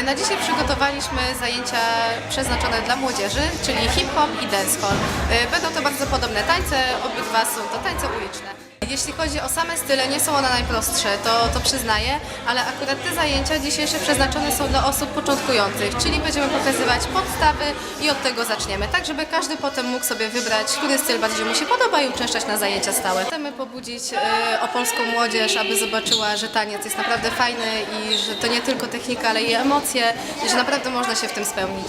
E, Na dzisiaj przygotowaliśmy zajęcia przeznaczone dla młodzieży, czyli hip-hop i dancehall. E, Będą to bardzo podobne tańce, obydwa są to tańce uliczne. Jeśli chodzi o same style, nie są one najprostsze, to, to przyznaję, ale akurat te zajęcia dzisiejsze przeznaczone są dla osób początkujących, czyli będziemy pokazywać podstawy i od tego zaczniemy, tak żeby każdy potem mógł sobie wybrać, który styl bardziej mu się podoba i uczęszczać na zajęcia stałe. Chcemy pobudzić e, opolską młodzież, aby zobaczyła, że taniec jest naprawdę fajny i że to nie tylko technika, ale i emocje i że naprawdę można się w tym spełnić.